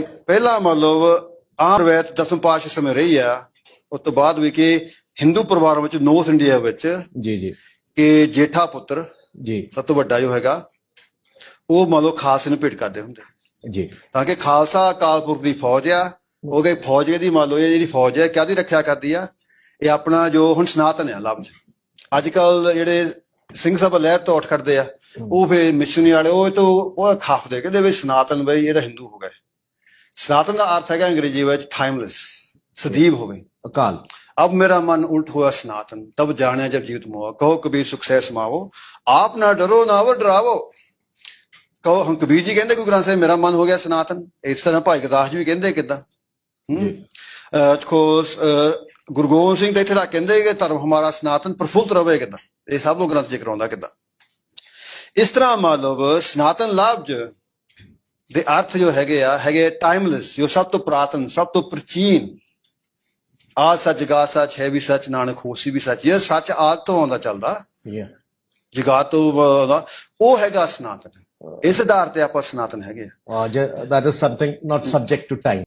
ਪਹਿਲਾਂ ਮੰਨ ਲਓ ਆਮ ਰਵਾਇਤ ਦਸਮ ਪਾਤਸ਼ਾਹ ਸਮੇਂ ਰਹੀ ਆ। ਉਸ ਤੋਂ ਬਾਅਦ ਵੀ ਕਿ ਹਿੰਦੂ ਪਰਿਵਾਰਾਂ ਵਿੱਚ ਨਾਰਥ ਇੰਡੀਆ ਵਿੱਚ ਜੀ ਜੀ। ਕਿ ਜੇਠਾ ਪੁੱਤਰ ਜੀ। ਸਭ ਤੋਂ ਵੱਡਾ ਜੋ ਹੈਗਾ ਉਹ ਮੰਨ ਲਓ ਖਾਲਸੇ ਨੂੰ ਭੇਟ ਕਰਦੇ ਹੁੰਦੇ। ਜੀ। ਤਾਂ ਕਿ ਖਾਲਸਾ ਅਕਾਲ ਪੁਰਖ ਦੀ ਫੌਜ ਆ ਉਹ ਗਈ ਫੌਜ ਇਹਦੀ ਮੰਨ ਲਓ ਇਹ ਜਿਹੜੀ ਫੌਜ ਹੈ ਕਾਹਦੀ ਰੱਖਿਆ ਕਰਦੀ ਆ? ਇਹ ਆਪਣਾ ਜੋ ਹੁਣ ਸਨਾਤਨ ਆ ਲਫ਼ਜ਼ ਅੱਜ ਕੱਲ ਜਿਹੜੇ ਸਿੰਘ ਸਭਾ ਲਹਿਰ ਤੋਂ ਉੱਠ ਖੜਦੇ ਆ ਉਹ ਫੇ ਮਿਸ਼ਨਰੀ ਵਾਲੇ ਉਹ ਤੋਂ ਉਹ ਖਾਫਦੇ ਕਹਿੰਦੇ ਵੀ ਸਨਾਤਨ ਬਈ ਇਹਦਾ ਹਿੰਦੂ ਹੋ ਗਿਆ ਸਨਾਤਨ ਦਾ ਅਰਥ ਹੈਗਾ ਅੰਗਰੇਜ਼ੀ ਵਿੱਚ ਟਾਈਮਲੈਸ ਸਦੀਵ ਹੋਵੇ ਅਕਾਲ। ਅਬ ਮੇਰਾ ਮਨ ਉਲਟ ਹੋਇਆ ਸਨਾਤਨ ਤਬ ਜਾਣਿਆ ਜਬ ਜੀਵਤ ਮੋਆ ਕਹੋ ਕਬੀਰ ਸੁਖਸੈਸ ਮਾਵੋ ਆਪ ਨਾ ਡਰੋ ਨਾ ਵੋ ਡਰਾਵੋ। ਕਹੋ ਹੰ ਕਬੀਰ ਜੀ ਕਹਿੰਦੇ ਕੋਈ ਗ੍ਰੰਥ ਸਾਹਿਬ ਮੇਰਾ ਮਨ ਹੋ ਗਿਆ ਸਨਾਤਨ। ਇਸ ਤਰ੍ਹਾਂ ਭਾਈ ਗਦਾਸ ਜੀ ਵੀ ਕਹਿੰਦੇ ਕਿਦਾਂ? ਹੂੰ? ਕੋ ਗੁਰਗੋਬਿੰਦ ਸਿੰਘ ਦੇ ਇੱਥੇ ਤਾਂ ਕਹਿੰਦੇ ਕਿ ਧਰਮ ਹਮਾਰਾ ਸਨਾਤਨ ਪ੍ਰਫੁੱਲਤ ਰਹੇ ਕਿਦਾਂ? ਇਹ ਸਭ ਲੋਕ ਗ੍ਰੰਥ ਜ਼ਿਕਰ ਆਉਂਦਾ ਕਿਦਾਂ? ਇਸ ਤਰ੍ਹਾਂ ਮਾਲਵ ਸਨਾਤਨ ਲਾਭ ਜ ਦੇ ਅਰਥ ਜੋ ਹੈਗੇ ਆ ਹੈਗੇ ਟਾਈਮਲੈਸ ਜੋ ਸਭ ਤੋਂ ਪੁਰਾਤਨ ਸਭ ਤੋਂ ਪ੍ਰਾਚੀਨ। ਆ ਸੱਚ ਜਗਾ ਸੱਚ ਹੈ ਵੀ ਸੱਚ ਨਾਨਕ ਹੋਸੀ ਵੀ ਸੱਚ। ਇਹ ਸੱਚ ਆਦ ਤੋਂ ਆਉਂਦਾ ਚੱਲਦਾ। ਜਗਾ ਤੋਂ ਉਹ ਹੈਗਾ ਸਨਾਤਨ। ਇਸ ਆਧਾਰ ਤੇ ਆਪਾਂ ਸਨਾਤਨ ਹੈਗੇ ਆ। That is something not subject to time.